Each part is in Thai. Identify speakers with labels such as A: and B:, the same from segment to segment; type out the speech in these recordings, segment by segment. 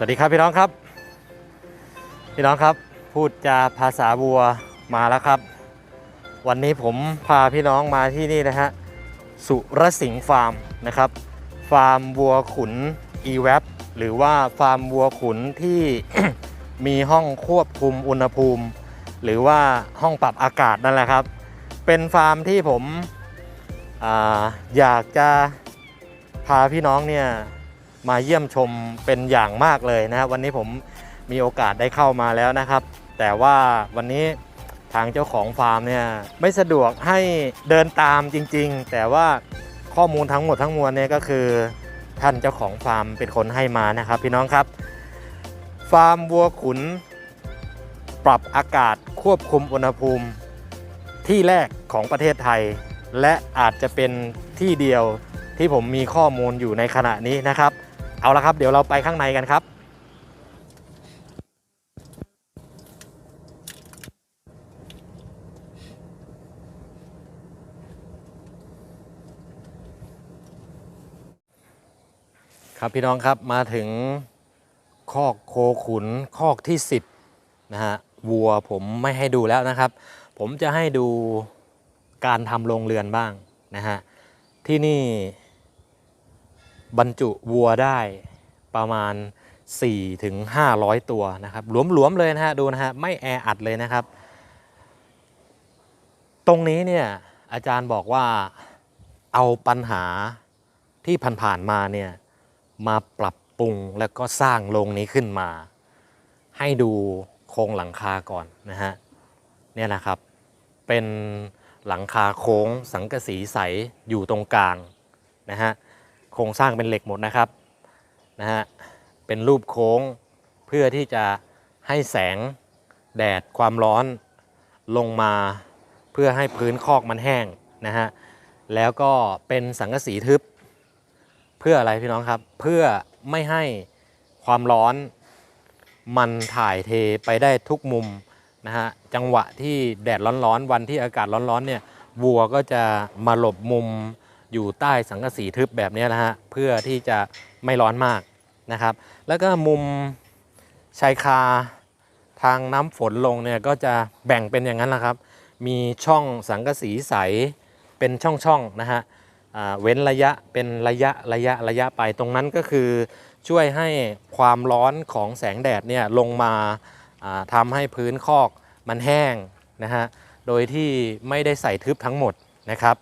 A: สวัสดีครับพี่น้องครับ พี่น้องครับพูดจาภาษาวัวมาแล้วครับ วันนี้ผมพาพี่น้องมาที่นี่นะฮะสุรสิงห์ฟาร์มนะครับ ฟาร์มวัวขุน e w a p หรือว่าฟาร์มวัวขุนที่มีห้องควบคุมอุณหภูมิ หรือว่าห้องปรับอากาศนั่นแหละครับ เป็นฟาร์มที่ผมออยากจะพาพี่น้องเนี่ย มาเยี่ยมชมเป็นอย่างมากเลยนะครับวันนี้ผมมีโอกาสได้เข้ามาแล้วนะครับ แต่ว่าวันนี้ทางเจ้าของฟาร์มเนี่ยไม่สะดวกให้เดินตามจริง ๆ แต่ว่าข้อมูลทั้งหมดทั้งมวลเนี่ยก็คือท่านเจ้าของฟาร์มเป็นคนให้มานะครับ พี่น้องครับ ฟาร์มวัวขุน ปรับอากาศควบคุมอุณหภูมิ ที่แรกของประเทศไทย และอาจจะเป็นที่เดียวที่ผมมีข้อมูลอยู่ในขณะนี้นะครับ เอาละครับ เดี๋ยวเราไปข้างในกันครับ ครับพี่น้องครับมาถึงคอกโคขุนคอกที่ 10นะฮะวัวผมไม่ให้ดูแล้วนะครับ ผมจะให้ดูการทำโรงเรือนบ้างนะฮะที่นี่ บรรจุวัวได้ประมาณ4ถึง500 ตัวนะครับหลวมๆเลยนะฮะดูนะฮะไม่แออัดเลยนะครับ ตรงนี้เนี่ยอาจารย์บอกว่าเอาปัญหาที่ผ่านๆมาเนี่ยมาปรับปรุงแล้วก็สร้างโรงนี้ขึ้นมา ให้ดูโครงหลังคาก่อนนะฮะเนี่ยนะครับเป็นหลังคาโค้งสังกะสีใสอยู่ตรงกลางนะฮะ ครงสร้างเป็นเหล็กหมดนะครับนะฮะเป็นรูปโค้งเพื่อที่จะให้แสงแดดความร้อนลงมาเพื่อให้พื้นคอกมันแห้งนะฮะแล้วก็เป็นสังกะสีทึบ เพื่ออะไรพี่น้องครับ เพื่อไม่ให้ความร้อนมันถ่ายเทไปได้ทุกมุมนะฮะจังหวะที่แดดร้อนๆ วันที่อากาศร้อนๆเนี่ยวัวก็จะมาหลบมุม อยู่ใต้สังกะสีทึบแบบนี้นะฮะเพื่อที่จะไม่ร้อนมากนะครับ แล้วก็มุมชายคาทางน้ำฝนลงเนี่ยก็จะแบ่งเป็นอย่างนั้นละครับ มีช่องสังกะสีใสเป็นช่องๆนะฮะเว้นระยะเป็นระยะระยะระยะไปตรงนั้นก็คือช่วยให้ความร้อนของแสงแดดเนี่ยลงมาอ่าทำให้พื้นคอกมันแห้งนะฮะโดยที่ไม่ได้ใส่ทึบทั้งหมดนะครับ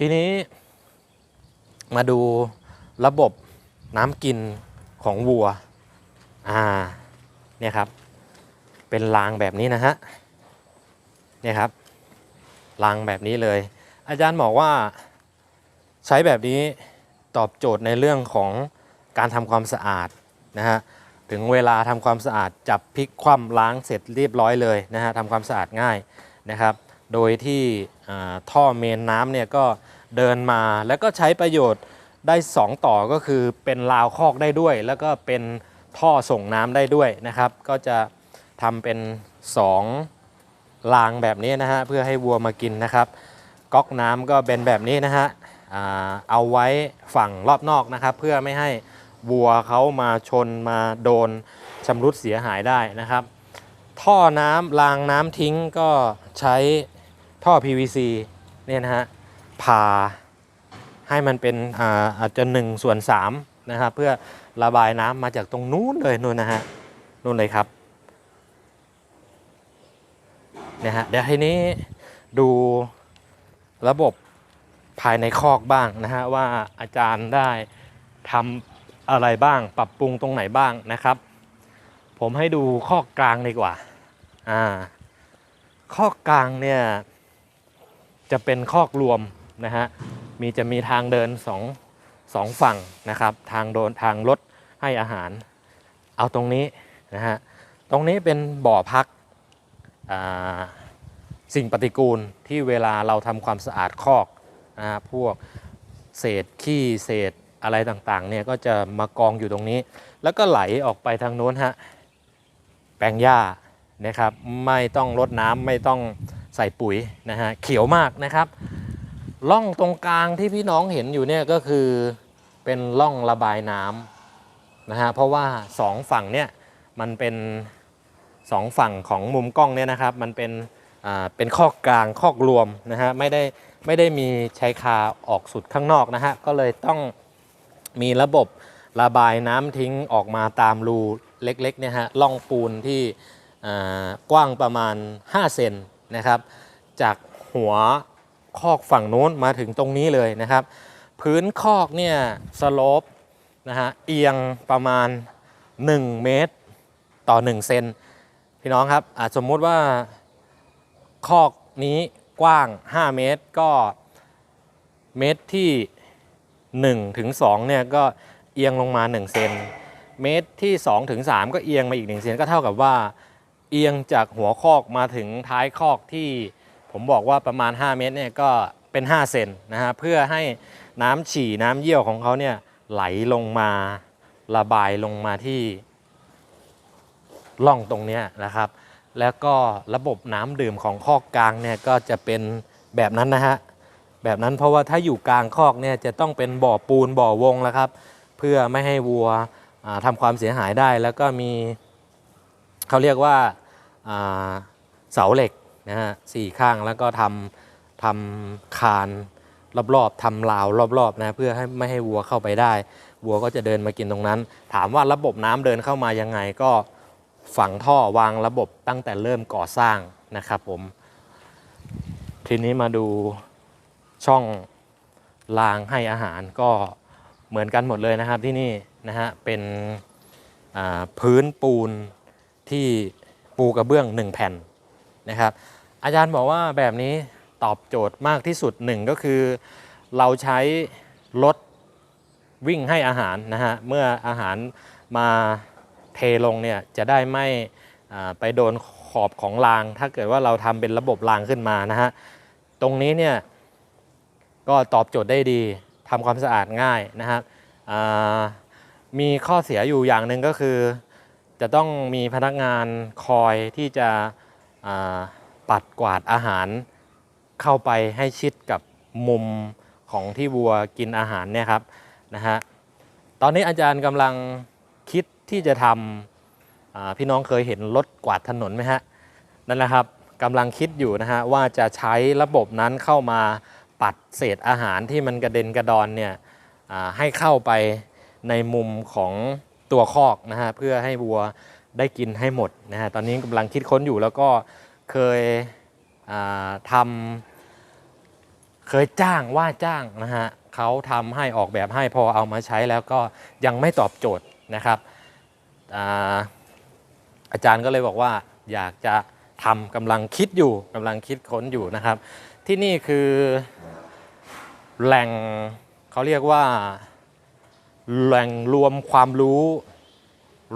A: ทีนี้มาดูระบบน้ำกินของวัว อ่า เนี่ยครับ เป็นรางแบบนี้นะฮะ เนี่ยครับ รางแบบนี้เลย อาจารย์บอกว่าใช้แบบนี้ตอบโจทย์ในเรื่องของการทำความสะอาดนะฮะ ถึงเวลาทำความสะอาดจับพลิกคว่ำล้างเสร็จเรียบร้อยเลยนะฮะทำความสะอาดง่ายนะครับ โดยที่ท่อเมนน้ำเนี่ยก็เดินมาแล้วก็ใช้ประโยชน์ได้ 2 ต่อก็คือเป็นราวคอกได้ด้วย แล้วก็เป็นท่อส่งน้ำได้ด้วยนะครับ ก็จะทำเป็น 2 รางแบบนี้นะฮะเพื่อให้วัวมากินนะครับ ก๊อกน้ำก็เป็นแบบนี้นะฮะเอาไว้ฝั่งรอบนอกนะครับ เพื่อไม่ให้วัวเขามาชนมาโดนชำรุดเสียหายได้นะครับ ท่อน้ำรางน้ำทิ้งก็ใช้ ท่อ PVC เนี่ยนะฮะผ่าให้มันเป็นอาอาจจะ1ส่วน3นะครับเพื่อระบายน้ำมาจากตรงนู้นเลยนู่นนะฮะนู่นเลยครับเนี่ยฮะเดี๋ยวทีนี้ดูระบบภายในคอกบ้างนะฮะว่าอาจารย์ได้ทำอะไรบ้าง ปรับปรุงตรงไหนบ้างนะครับ ผมให้ดูข้อกกลางดีกว่าอ่าข้อกลางเนี่ย จะเป็นคอกรวมนะฮะมีจะมีทางเดินสองสองฝั่งนะครับ ทางโดนทางรถให้อาหาร เอาตรงนี้นะฮะตรงนี้เป็นบ่อพักสิ่งปฏิกูลที่เวลาเราทำความสะอาดคอกนะฮะพวกเศษขี้เศษอะไรต่างๆเนี่ยก็จะมากองอยู่ตรงนี้ แล้วก็ไหลออกไปทางโน้นฮะแปลงหญ้านะครับ ไม่ต้องรดน้ำไม่ต้อง ใส่ปุ๋ยนะฮะเขียวมากนะครับร่องตรงกลางที่พี่น้องเห็นอยู่เนี่ยก็คือเป็นร่องระบายน้ำนะฮะเพราะว่าสองฝั่งเนี่ยมันเป็นสองฝั่งของมุมกล้องเนี่ยนะครับ มันเป็นอ่าเป็นข้อกลางข้อกรวมนะฮะไม่ได้ไม่ได้มีชายคาออกสุดข้างนอกนะฮะก็เลยต้องมีระบบระบายน้ำทิ้งออกมาตามรูเล็กๆเนี่ยฮะล่องปูนที่กว้างประมาณ 5 เซน นะครับ จากหัวคอกฝั่งนู้นมาถึงตรงนี้เลยนะครับ พื้นคอกเนี่ยสโลปนะฮะเอียงประมาณ 1 เมตรต่อ 1 เซนพี่น้องครับอะสมมุติว่าคอกนี้กว้าง 5 เมตรก็เมตรที่1ถึง2เนี่ยก็เอียงลงมา 1 เซนเมตรที่2ถึง3ก็เอียงมาอีก 1 เซนก็เท่ากับว่า เอียงจากหัวคอกมาถึงท้ายคอกที่ผมบอกว่าประมาณ 5 เมตรเนี่ยก็เป็น 5 เซนนะฮะเพื่อให้น้ำฉี่น้ำเยี่ยวของเขาเนี่ยไหลลงมาระบายลงมาที่ร่องตรงนี้นะครับ แล้วก็ระบบน้ำดื่มของคอกกลางเนี่ยก็จะเป็นแบบนั้นนะฮะแบบนั้นเพราะว่าถ้าอยู่กลางคอกเนี่ยจะต้องเป็นบ่อปูนบ่อวงแล้วครับ เพื่อไม่ให้วัวทำความเสียหายได้แล้วก็มี เขาเรียกว่าเสาเหล็กนะฮะสี่ข้างแล้วก็ทำทำคานรอบๆทำราวรอบๆนะเพื่อให้ไม่ให้วัวเข้าไปได้ วัวก็จะเดินมากินตรงนั้น ถามว่าระบบน้ำเดินเข้ามายังไงก็ฝังท่อวางระบบตั้งแต่เริ่มก่อสร้างนะครับผม ทีนี้มาดูช่องรางให้อาหารก็เหมือนกันหมดเลยนะครับที่นี่นะฮะเป็นพื้นปูน ที่ปูกระเบื้อง 1 แผ่นนะครับ อาจารย์บอกว่าแบบนี้ตอบโจทย์มากที่สุดหนึ่งก็คือ เราใช้รถวิ่งให้อาหารนะฮะเมื่ออาหารมาเทลงเนี่ยจะได้ไม่ไปโดนขอบของราง ถ้าเกิดว่าเราทำเป็นระบบรางขึ้นมานะฮะตรงนี้เนี่ยก็ตอบโจทย์ได้ดีทำความสะอาดง่ายนะครับมีข้อเสียอยู่อย่างหนึ่งก็คือ จะต้องมีพนักงานคอยที่จะปัดกวาดอาหารเข้าไปให้ชิดกับมุมของที่วัวกินอาหารเนี่ยครับนะฮะตอนนี้อาจารย์กำลังคิดที่จะทำพี่น้องเคยเห็นรถกวาดถนนไหมฮะนั่นแหละครับกำลังคิดอยู่นะฮะว่าจะใช้ระบบนั้นเข้ามาปัดเศษอาหารที่มันกระเด็นกระดอนเนี่ยให้เข้าไปในมุมของ ตัวคอกนะฮะเพื่อให้วัวได้กินให้หมดนะฮะตอนนี้กำลังคิดค้นอยู่แล้วก็เคยทำเคยจ้างว่าจ้างนะฮะเขาทำให้ออกแบบให้พอเอามาใช้แล้วก็ยังไม่ตอบโจทย์นะครับอาอาจารย์ก็เลยบอกว่าอยากจะทำกำลังคิดอยู่กำลังคิดค้นอยู่นะครับ ที่นี่คือแหล่งเขาเรียกว่า แหล่งรวมความรู้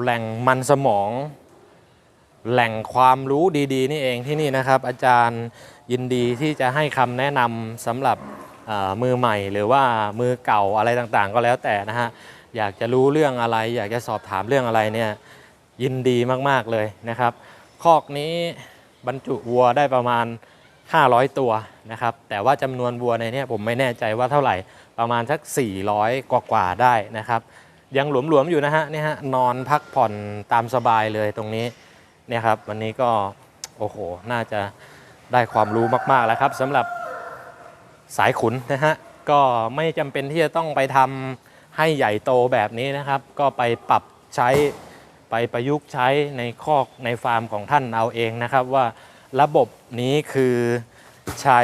A: แหล่งมันสมอง แหล่งความรู้ดีๆ นี่เองที่นี่นะครับ อาจารย์ยินดีที่จะให้คำแนะนำสำหรับมือใหม่หรือว่ามือเก่าอะไรต่างๆ ก็แล้วแต่นะฮะอยากจะรู้เรื่องอะไร อยากจะสอบถามเรื่องอะไรเนี่ยยินดีมากๆเลยนะครับ คอกนี้บรรจุวัวได้ประมาณ 500 ตัวนะครับ แต่ว่าจำนวนวัวในนี้ผมไม่แน่ใจว่าเท่าไหร่ ประมาณสัก 400 กว่ากว่าได้นะครับ ยังหลวมๆอยู่นะฮะนี่ฮะนอนพักผ่อนตามสบายเลยตรงนี้เนี่ยครับวันนี้ก็โอ้โหน่าจะได้ความรู้มากๆแล้วครับสำหรับสายขุนนะฮะก็ไม่จำเป็นที่จะต้องไปทำให้ใหญ่โตแบบนี้นะครับ ก็ไปปรับใช้ไปประยุกต์ใช้ในคอกในฟาร์มของท่านเอาเองนะครับว่าระบบนี้คือใช้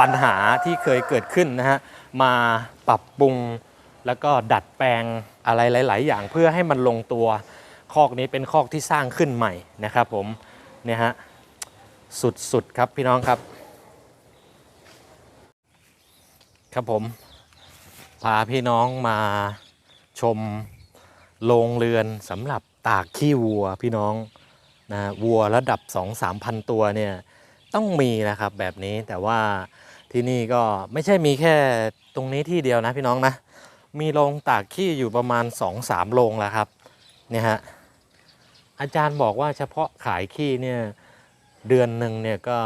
A: ปัญหาที่เคยเกิดขึ้นนะฮะ มาปรับปรุง แล้วก็ดัดแปลงอะไรหลาย ๆ อย่างเพื่อให้มันลงตัวคอกนี้เป็นคอกที่สร้างขึ้นใหม่นะครับผมเนี่ยฮะสุด ๆ ครับพี่น้องครับ ครับผม พาพี่น้องมาชมโรงเรือนสำหรับตากขี้วัวพี่น้องนะวัวระดับ 2-3พันตัวเนี่ยต้องมีนะครับแบบนี้แต่ว่า ที่นี่ก็ไม่ใช่มีแค่ตรงนี้ที่เดียวนะพี่น้องนะ มีโรงตากขี้อยู่ประมาณ 2-3โรงแล้วครับเนี่ยฮะอาจารย์บอกว่าเฉพาะขายขี้เนี่ยเดือนหนึ่งเนี่ยก็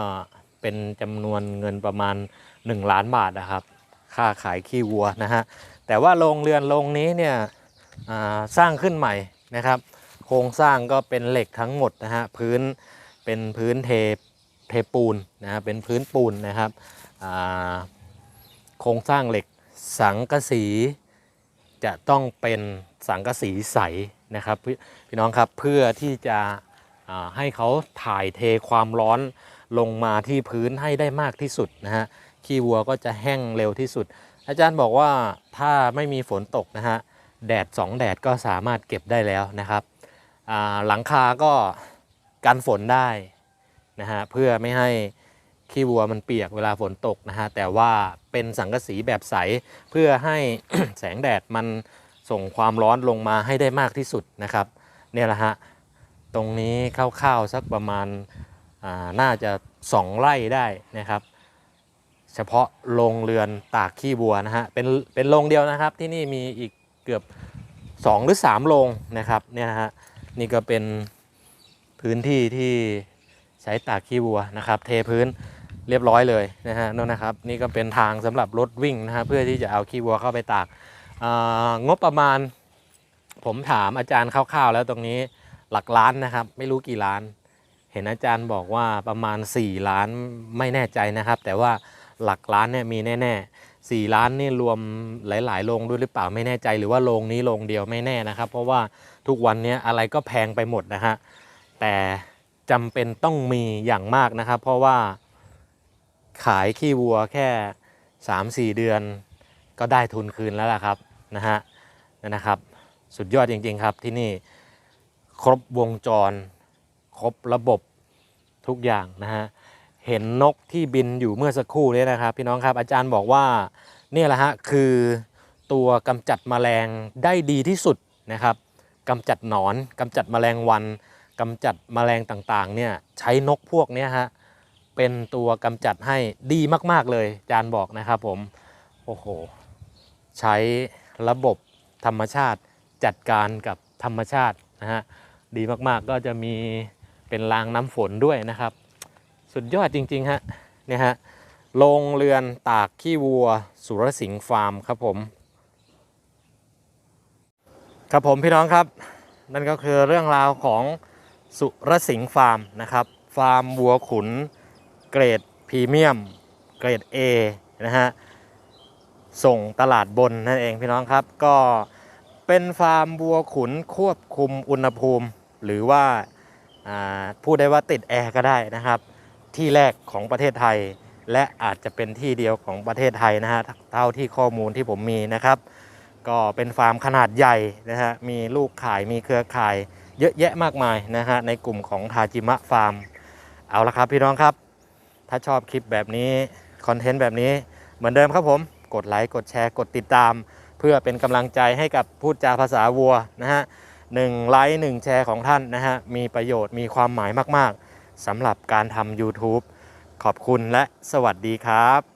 A: เป็นจำนวนเงินประมาณ 1 ล้านบาทนะครับ ค่าขายขี้วัวนะฮะแต่ว่าโรงเรือนโรงนี้เนี่ยสร้างขึ้นใหม่นะครับ โครงสร้างก็เป็นเหล็กทั้งหมดนะฮะพื้นเป็นพื้นเท เทปูนนะฮะเป็นพื้นปูนนะครับโครงสร้างเหล็กสังกะสีจะต้องเป็นสังกะสีใสนะครับพี่พี่น้องครับเพื่อที่จะให้เขาถ่ายเทความร้อนลงมาที่พื้นให้ได้มากที่สุดนะฮะขี้วัวก็จะแห้งเร็วที่สุด อาจารย์บอกว่าถ้าไม่มีฝนตกนะฮะแดดสองแดดก็สามารถเก็บได้แล้วนะครับหลังคาก็กันฝนได้ นะฮะเพื่อไม่ให้ขี้วัวมันเปียกเวลาฝนตกนะฮะแต่ว่าเป็นสังกะสีแบบใสเพื่อให้ แสงแดดมันส่งความร้อนลงมาให้ได้มากที่สุดนะครับเนี่ยแหละฮะตรงนี้คร่าวๆสักประมาณน่าจะ2ไร่ได้นะครับ เฉพาะโรงเรือนตากขี้วัวนะฮะเป็นเป็นโรงเดียวนะครับที่นี่มีอีกเกือบ 2 หรือ3โรงนะครับเนี่ยนะฮะนี่ก็เป็นพื้นที่ที่ ใช้ตากขี้วัวนะครับ เทพื้นเรียบร้อยเลยนะฮะนั่นนะครับ นี่ก็เป็นทางสำหรับรถวิ่งนะฮะเพื่อที่จะเอาขี้วัวเข้าไปตากงบประมาณ ผมถามอาจารย์คร่าวๆ แล้วตรงนี้หลักล้านนะครับ ไม่รู้กี่ล้าน เห็นอาจารย์บอกว่าประมาณ 4 ล้านไม่แน่ใจนะครับ แต่ว่าหลักล้านเนี่ยมีแน่ๆ4ล้านนี่รวมหลายๆโรงด้วยหรือเปล่าไม่แน่ใจ หรือว่าโรงนี้โรงเดียวไม่แน่นะครับ เพราะว่าทุกวันนี้อะไรก็แพงไปหมดนะฮะแต่ จำเป็นต้องมีอย่างมากนะครับ เพราะว่าขายขี้วัวแค่ 3-4 เดือนก็ได้ทุนคืนแล้วล่ะครับนะฮะนนะครับ สุดยอดจริง ๆ ครับที่นี่ครบวงจร ครบระบบทุกอย่างนะฮะเห็นนกที่บินอยู่เมื่อสักครู่นี้นะครับ พี่น้องครับอาจารย์บอกว่าเนี่ยแหละฮะคือตัวกำจัดแมลงได้ดีที่สุดนะครับกำจัดหนอนกำจัดแมลงวัน กำจัดแมลงต่างๆเนี่ยใช้นกพวกนี้ฮะเป็นตัวกำจัดให้ดีมากๆเลยอาจารย์บอกนะครับผมโอ้โหใช้ระบบธรรมชาติจัดการกับธรรมชาตินะฮะดีมากๆก็จะมีเป็นรางน้ำฝนด้วยนะครับ สุดยอดจริงๆฮะเนี่ยฮะโรงเรือนตากขี้วัวสุรสิงห์ฟาร์มครับผม ครับผมพี่น้องครับ นั่นก็คือเรื่องราวของ สุรสิงห์ฟาร์มนะครับ ฟาร์มวัวขุน เกรดพรีเมียม เกรด A นะฮะ ส่งตลาดบนนั่นเองพี่น้องครับ ก็เป็นฟาร์มวัวขุนควบคุมอุณหภูมิ หรือว่าอ่าพูดได้ว่าติดแอร์ก็ได้นะครับ ที่แรกของประเทศไทย และอาจจะเป็นที่เดียวของประเทศไทยนะฮะเท่าที่ข้อมูลที่ผมมีนะครับ ก็เป็นฟาร์มขนาดใหญ่นะฮะมีลูกขายมีเครือข่าย เยอะแยะมากมายนะฮะในกลุ่มของทาจิมะฟาร์ม เอาละครับพี่น้องครับ ถ้าชอบคลิปแบบนี้ คอนเทนต์แบบนี้เหมือนเดิมครับผม กดไลค์ กดแชร์ กดติดตาม เพื่อเป็นกำลังใจให้กับพูดจาภาษาวัวนะฮะหนึ่งไลค์หนึ่งแชร์ของท่านนะฮะมีประโยชน์มีความหมายมาก ๆสำหรับการทำ YouTube ขอบคุณและสวัสดีครับ